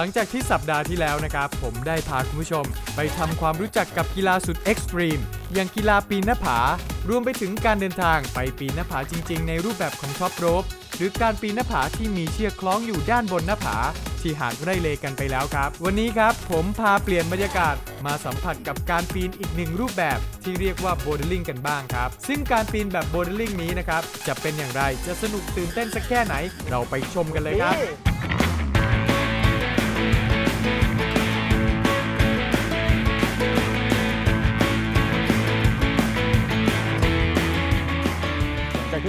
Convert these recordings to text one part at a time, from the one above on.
หลังจากที่สัปดาห์ที่แล้วนะครับ ผมได้พาคุณผู้ชม ไปทำความรู้จักกับกีฬาสุดเอ็กซ์ตรีมอย่างกีฬาปีนหน้าผา รวมไปถึงการเดินทางไปปีนหน้าผาจริง ๆ ในรูปแบบของท็อปโรปหรือการปีนหน้าผาที่มีเชือกคล้องอยู่ด้านบนหน้าผา ที่หากไร่เลกันไปแล้วครับ วันนี้ครับผมพาเปลี่ยนบรรยากาศ มาสัมผัสกับการปีนอีกหนึ่งรูปแบบ ที่เรียกว่าโบดลิงกันบ้างครับ ซึ่งการปีนแบบโบดลิงนี้นะครับจะเป็นอย่างไรจะสนุกตื่นเต้นสักแค่ไหน เราไปชมกันเลยครับ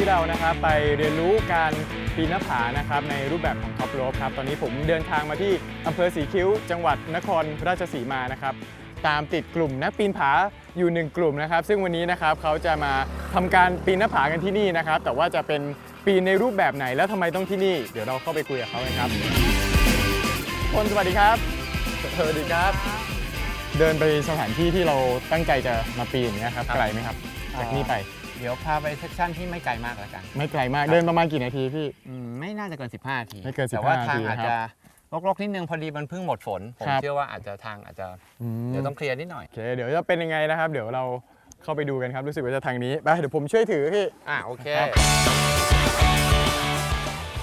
เรานะครับไปเรียนรู้การปีนหน้าผานะครับในรูปแบบของท็อปโรปครับตอนนี้ผมเดินทางมาที่อำเภอสีคิ้ว จังหวัดนครราชสีมานะครับตามติดกลุ่มนักปีนผาอยู่หนึ่งกลุ่มนะครับ ซึ่งวันนี้นะครับเขาจะมาทำการปีนหน้าผากันที่นี่นะครับ แต่ว่าจะเป็นปีนในรูปแบบไหนแล้วทำไมต้องที่นี่ เดี๋ยวเราเข้าไปคุยกับเขากันครับคนสวัสดีครับสวัสดีครับ เดินไปสถานที่ที่เราตั้งใจจะมาปีนอย่างเงี้ยครับครับไกลไหมครับจากนี่ไป เดี๋ยวพาไปเซสชั่นที่ไม่ไกลมากแล้วกัน ไม่ไกลมากครับเดินประมาณกี่นาทีพี่ อืมไม่น่าจะเกิน 15นาทีไม่เกินแต่ว่า15ทางนาทีอาจครับจะรกๆนิดนึงพอดีมันเพิ่งหมดฝน ผมครับเชื่อว่าอาจจะทางอาจจะอืมเดี๋ยวต้องเคลียร์นิดหน่อยโอเคเดี๋ยวจะเป็นยังไงนะครับ เดี๋ยวเราเข้าไปดูกันครับรู้สึกว่าจะทางนี้ไปเดี๋ยวผมช่วยถือพี่อะโอเคครับ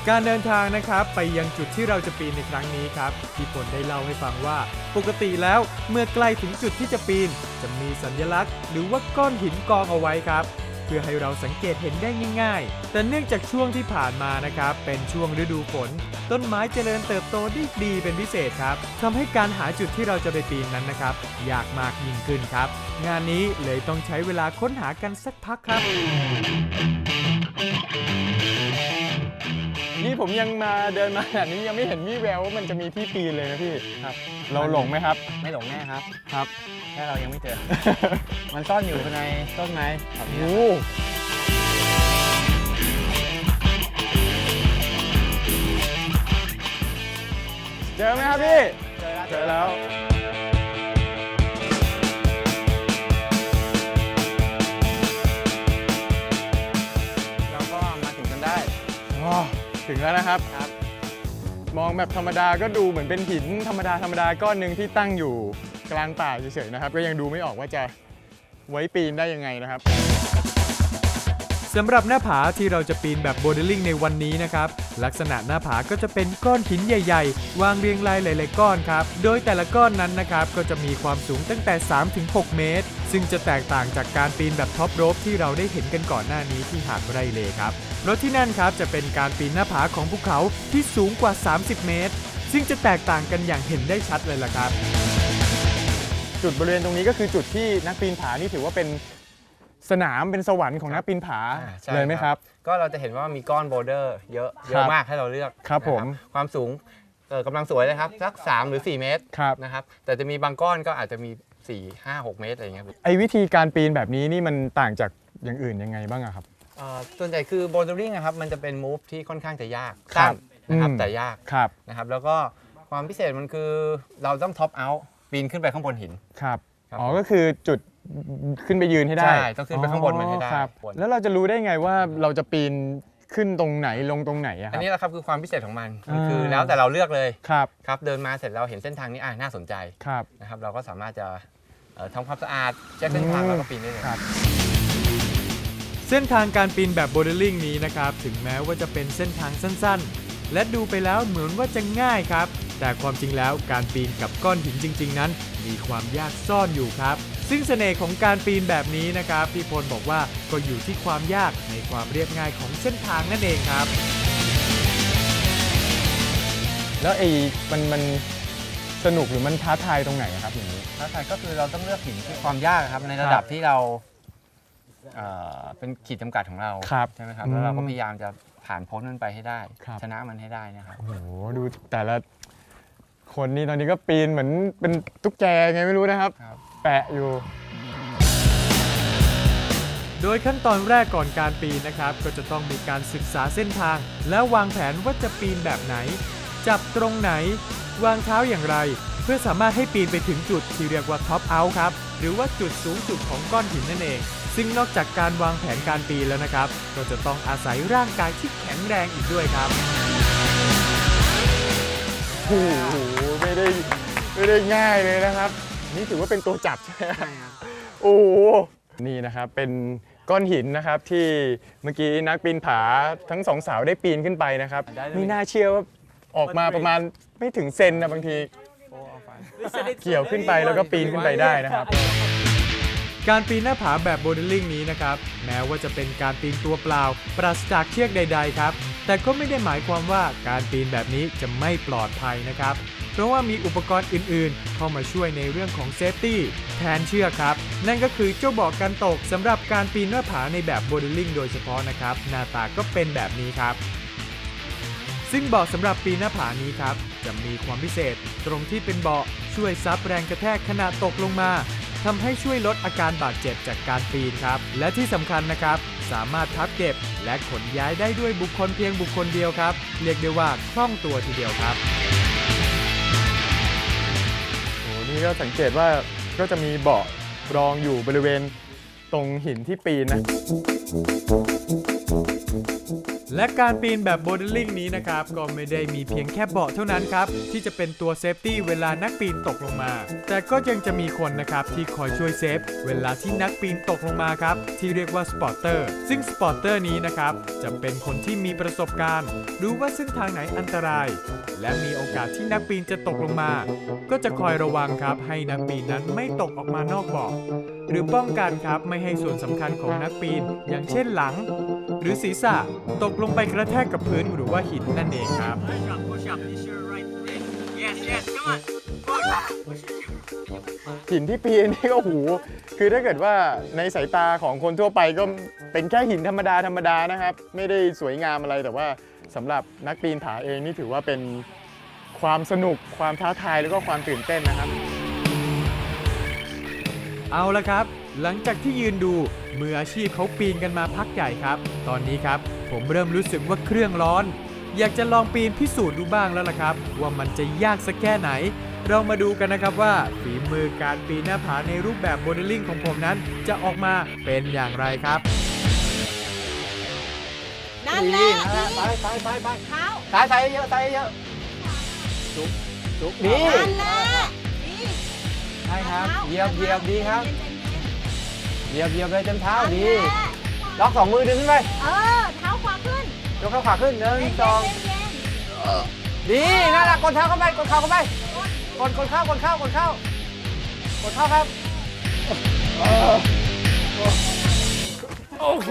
การเดินทางนะครับไปยังจุดที่เราจะปีนในครั้งนี้ครับพี่พลได้เล่าให้ฟังว่า ปกติแล้วเมื่อใกล้ถึงจุดที่จะปีน จะมีสัญลักษณ์ หรือว่าก้อนหินกองเอาไว้ครับ เพื่อให้เราสังเกตเห็นได้ง่าย ๆ แต่เนื่องจากช่วงที่ผ่านมานะครับ เป็นช่วงฤดูฝน ต้นไม้เจริญเติบโตได้ดีเป็นพิเศษครับทำให้การหาจุดที่เราจะไปปีนนั้นนะครับ ยากมากยิ่งขึ้นครับ งานนี้เลยต้องใช้เวลาค้นหากันสักพักครับ นี่ผมยังมาเดินมาขนาดนี้ยังไม่เห็นวี่แววว่ามันจะมีที่ปีนเลยนะพี่ ครับ เราหลงไหมครับ ไม่หลงแน่ครับ ครับ แค่เรายังไม่เจอ มันซ่อนอยู่ภายในต้นไม้แบบนี้โอ้นะโหเจอไหมครับพี่ เจอแล้ว ถึงแล้วนะครับครับ มองแบบธรรมดาก็ดูเหมือนเป็นหินธรรมดาธรรมดาก้อนหนึ่งที่ตั้งอยู่กลางป่าเฉยๆนะครับ ก็ยังดูไม่ออกว่าจะไว้ปีนได้ยังไงนะครับ สำหรับหน้าผาที่เราจะปีนแบบโบเดลลิ่งในวันนี้นะครับ ลักษณะหน้าผาก็จะเป็นก้อนหินใหญ่ๆ วางเรียงรายหลายๆก้อนครับ โดยแต่ละก้อนนั้นนะครับ ก็จะมีความสูงตั้งแต่ 3-6 เมตร ซึ่งจะแตกต่างจากการปีนแบบท็อปโรปที่เราได้เห็นกันก่อนหน้านี้ที่หาดไรเลครับรถที่นั่นครับจะเป็นการปีนหน้าผาของภูเขาที่สูงกว่า 30 เมตร ซึ่งจะแตกต่างกันอย่างเห็นได้ชัดเลยล่ะครับ จุดบริเวณตรงนี้ก็คือจุดที่นักปีนผานี่ถือว่าเป็น สนามเป็นสวรรค์ของนักปีนผาอ่าใช่เลยไหมครับ ก็เราจะเห็นว่ามีก้อนโบลเดอร์เยอะเยครัอะบมากให้เราเลือกครับผม นะความสูงเอ่อกำลังสวยเลยครับสัก 3 หรือ 4 เมตรครับนะครับแต่จะมีบางก้อนก็อาจจะมี 4 5 6 เมตรอะไรอย่างเงี้ยไอ้วิธีการปีนแบบนี้นี่มันต่างจากอย่างอื่นยังไงบ้างอะครับ เอ่อส่วนใหญ่คือโบว์ดริงนะครับมันจะเป็นมูฟที่ค่อนข้างจะยากครัสั้บนนะครับอืม แต่ยากครับนะครับแล้วก็ความพิเศษมันคือเราต้องท็อปเอาท์ปีนขึ้นไปข้างบนหิน ครับครับอ๋อก็คือจุด ขึ้นไปยืนให้ได้ใช่ต้องขึ้นไปข้างบนมันให้ได้ครับบนแล้วเราจะรู้ได้ไงว่าเราจะปีนขึ้นตรงไหนลงตรงไหนอะคอัรันบนี้แหละครับคือความพิเศษของมันมันอ่าคือแล้วแต่เราเลือกเลยครับครับเดินมาเสร็จเราเห็นเส้นทางนี้อะน่าสนใจครับนะครับ เราก็สามารถจะเอ่อทำความสะอาดเช็คเส้นทางแล้วก็ปีนได้เลยครับเส้นทางการปีนแบบโบเดลลิ่งนี้นะครับ ถึงแม้ว่าจะเป็นเส้นทางสั้นๆ และดูไปแล้วเหมือนว่าจะง่ายครับ แต่ความจริงแล้วการปีนกับก้อนหินจริง ๆ นั้น มีความยากซ่อนอยู่ครับ ซึ่งเสน่ห์ของการปีนแบบนี้นะครับพี่พลบอกว่าก็อยู่ที่ความยากในความเรียบง่ายของเส้นทางนั่นเองครับ แล้วไอ้มันมันสนุกหรือมันท้าทายตรงไหนครับอย่างนี้ ท้าทายก็คือเราต้องเลือกหินที่ความยากครับในระดับครับที่เราเอ่อเป็นขีดจำกัดของเราครับใช่ไหมครับอืมแล้วเราก็พยายามจะผ่านพ้นมันไปให้ได้ ครับ ชนะมันให้ได้นะครับโอ้โหดูแต่ละคนนี่ตอนนี้ก็ปีนเหมือนเป็นตุ๊กแกไงไม่รู้นะครับ ครับ แปะอยู่ โดยขั้นตอนแรกก่อนการปีนนะครับ ก็จะต้องมีการศึกษาเส้นทาง และวางแผนว่าจะปีนแบบไหน จับตรงไหน วางเท้าอย่างไร เพื่อสามารถให้ปีนไปถึงจุดที่เรียกว่าท็อปเอาท์ครับ หรือว่าจุดสูงสุดของก้อนหินนั่นเอง ซึ่งนอกจากการวางแผนการปีนแล้วนะครับ ก็จะต้องอาศัยร่างกายที่แข็งแรงอีกด้วยครับ โอ้โหไม่ได้ไม่ได้ง่ายเลยนะครับ นี่ถือว่าเป็นตัวจับใช่ไหมครับโอ้โหนี่นะครับเป็นก้อนหินนะครับที่เมื่อกี้นักปีนผาทั้งสองสาวได้ปีนขึ้นไปนะครับได้เลย ไม่น่าเชื่อว่าออกมาประมาณไม่ถึงเซนนะบางทีเกี่ยวขึ้นไปแล้วก็ปีนขึ้นไปได้นะครับ การปีนหน้าผาแบบโบเดลลิ่งนี้นะครับ แม้ว่าจะเป็นการปีนตัวเปล่า ปราศจากเชือกใด ๆ ครับ แต่ก็ไม่ได้หมายความว่าการปีนแบบนี้จะไม่ปลอดภัยนะครับ เพราะว่ามีอุปกรณ์อื่นๆ เข้ามาช่วยในเรื่องของเซฟตี้แทนเชือกครับ นั่นก็คือเจ้าเบอกกันตกสำหรับการปีนหน้าผาในแบบโบดลลิ่งโดยเฉพาะนะครับ หน้าตาก็เป็นแบบนี้ครับ ซึ่งเบาะสำหรับปีนหน้าผานี้ครับ จะมีความพิเศษ ตรงที่เป็นเบาะช่วยซับแรงกระแทกขณะตกลงมาทำให้ช่วยลดอาการบาดเจ็บจากการปีนครับ และที่สำคัญนะครับ สามารถพับเก็บ และขนย้ายได้ด้วยบุคคลเพียงบุคคลเดียวครับ เรียกได้ว่าคล่องตัวทีเดียวครับ นี้ก็สังเกตว่าก็จะมีเบาะรองอยู่บริเวณตรงหินที่ปีนนะ และการปีนแบบโบเดลลิ่งนี้นะครับ ก็ไม่ได้มีเพียงแค่เบาะเท่านั้นครับ ที่จะเป็นตัวเซฟตี้เวลานักปีนตกลงมา แต่ก็ยังจะมีคนนะครับ ที่คอยช่วยเซฟ เวลาที่นักปีนตกลงมาครับ ที่เรียกว่าสปอร์เตอร์ซึ่งสปอร์เตอร์นี้นะครับ จะเป็นคนที่มีประสบการณ์ รู้ว่าเส้นทางไหนอันตราย และมีโอกาสที่นักปีนจะตกลงมา ก็จะคอยระวังครับ ให้นักปีนนั้นไม่ตกออกมานอกเบาะหรือป้องกันครับไม่ให้ส่วนสำคัญของนักปีน อย่างเช่นหลัง หรือศีรษะตกลงไปกระแทกกับพื้นหรือว่าหินนั่นเองครับ หินที่ปีนนี่ก็โอ้โหคือถ้าเกิดว่าในสายตาของคนทั่วไปก็เป็นแค่หินธรรมดาธรรมดานะครับ ไม่ได้สวยงามอะไรแต่ว่าสำหรับนักปีนผาเองนี่ถือว่าเป็นความสนุกความท้าทายแล้วก็ความตื่นเต้นนะครับ เอาละครับ หลังจากที่ยืนดูมืออาชีพเขาปีนกันมาพักใหญ่ครับ ตอนนี้ครับ ผมเริ่มรู้สึกว่าเครื่องร้อน อยากจะลองปีนพิสูจน์ดูบ้างแล้วล่ะครับ ว่ามันจะยากสักแค่ไหน เรามาดูกันนะครับว่าฝีมือการปีนหน้าผาในรูปแบบโมเดลลิ่งของผมนั้น จะออกมาเป็นอย่างไรครับนั่นแหละไปไปไปไปเท้าสายสายเยอะสายเยอะจุกจุกดีนั่นแหละดีใช่ครับเหยียบเหยียบดีครับเหยียบเหยียบเลยเต็มเท้านั่นดีแหละล็อกสองมือดึงขึ้นไปเออ กเข้าขวาขึ้นหนึ่งเย็นสองเย็นเย็นดีนั่นแหละกดเท้าเข้าไปกดเท้าเข้าไปกดกดเข้ากดเข้ากดเข้ากดเข้าครับ โอเค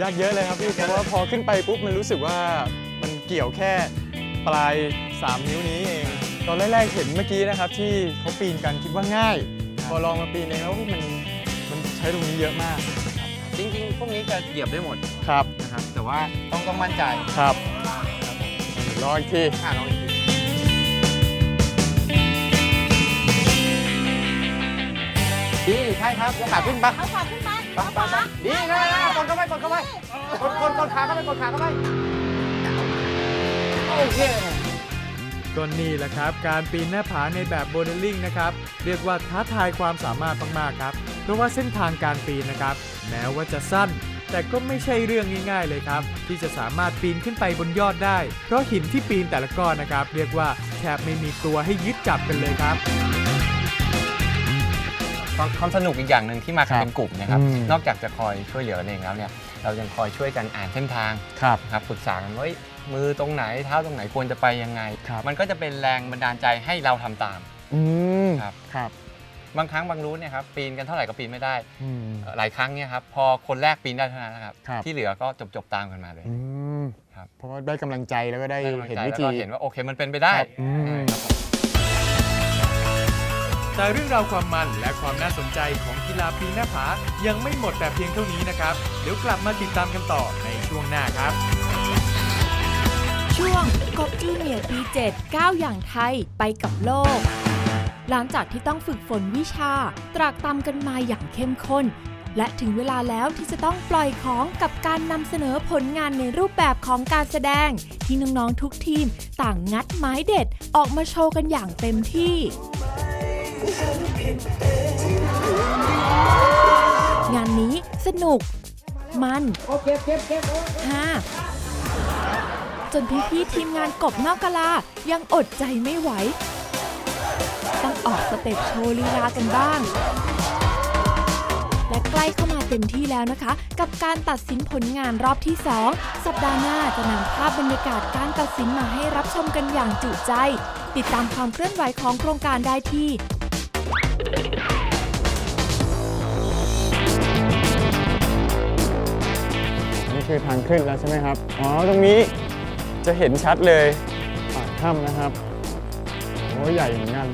ยากเยอะเลยครับพี่เพราะว่าพอขึ้นไปปุ๊บมันรู้สึกว่ามันเกี่ยวแค่ปลาย 3 นิ้วนี้เอง ตอนแรกๆเห็นเมื่อกี้นะครับที่เขาปีนกันคิดว่าง่าย พอลองมาปีนเองแล้วมันมัน ใช้ตรงนี้เยอะมากจริงๆ พวกนี้จะเหยียบได้หมดครับนะครับ แต่ว่าต้องต้องมั่นใจครับรออีกทีอ่าลองอีกทีดีใช่ครับยกขาขึ้นปะเอาขวาขึ้นไปปะปะปะดีนะกดเข้าไปกดเข้าไปกดกดกดขาเข้าไปกดขาเข้าไปโอเค ก็นี่แหละครับ การปีนหน้าผาในแบบโบเดลลิ่งนะครับเรียกว่าท้าทายความสามารถมากๆครับ เพราะว่าเส้นทางการปีนนะครับ แม้ว่าจะสั้น แต่ก็ไม่ใช่เรื่องง่าย ๆ เลยครับ ที่จะสามารถปีนขึ้นไปบนยอดได้ เพราะหินที่ปีนแต่ละก้อนนะครับ เรียกว่าแทบไม่มีตัวให้ยึดจับกันเลยครับ ความความสนุกอีกอย่างหนึ่งที่มากันเป็นกลุ่มนะครับอืมนอกจากจะคอยช่วยเหลือกันเองแล้วเนี่ยเรายังคอยช่วยกันอ่านเส้นทางครับนะครับปรึกษากันว่าเอ้ยมือตรงไหนเท้าตรงไหนควรจะไปยังไงครับมันก็จะเป็นแรงบันดาลใจให้เราทำตามอืมครับครับบางครั้งบางรูทเนี่ยครับปีนกันเท่าไหร่ก็ปีนไม่ได้อืมเอ่อหลายครั้งเนี่ยครับพอคนแรกปีนได้เท่านั้นนะครับครับที่เหลือก็จบจบๆตามกันมาเลยอืมครับเพราะว่าได้กำลังใจแล้วก็ได้ได้กำลังเห็นใจวิแล้วธีก็เห็นว่าโอเคมันเป็นไปได้ครับอืมครับผม แต่เรื่องราวความมันและความน่าสนใจของกีฬาปีนหน้าผายังไม่หมดแต่เพียงเท่านี้นะครับ เดี๋ยวกลับมาติดตามกันต่อในช่วงหน้าครับ ช่วงกบจูเนียร์ปี7 9อย่างไทยไปกับโลก หลังจากที่ต้องฝึกฝนวิชา ตรากตำกันมาอย่างเข้มข้น และถึงเวลาแล้วที่จะต้องปล่อยของกับการนำเสนอผลงานในรูปแบบของการแสดง ที่น้องๆทุกทีมต่างงัดไม้เด็ดออกมาโชว์กันอย่างเต็มที่ งานนี้สนุก มันฮาจนพี่ๆทีมงานกบนอกกะลา ยังอดใจไม่ไหว ต้องออกสเต็ปโชว์ลีลากันบ้าง และใกล้เข้ามาเต็มที่แล้วนะคะ กับการตัดสินผลงานรอบที่ 2 สัปดาห์หน้าจะนำภาพบรรยากาศการตัดสินมาให้รับชมกันอย่างจุใจ ติดตามความเคลื่อนไหวของโครงการได้ที่ คือทางขึ้นแล้วใช่ไหมครับ อ๋อ ตรงนี้จะเห็นชัดเลยปากถ้ำนะครับ โอ้ใหญ่เหมือนกัน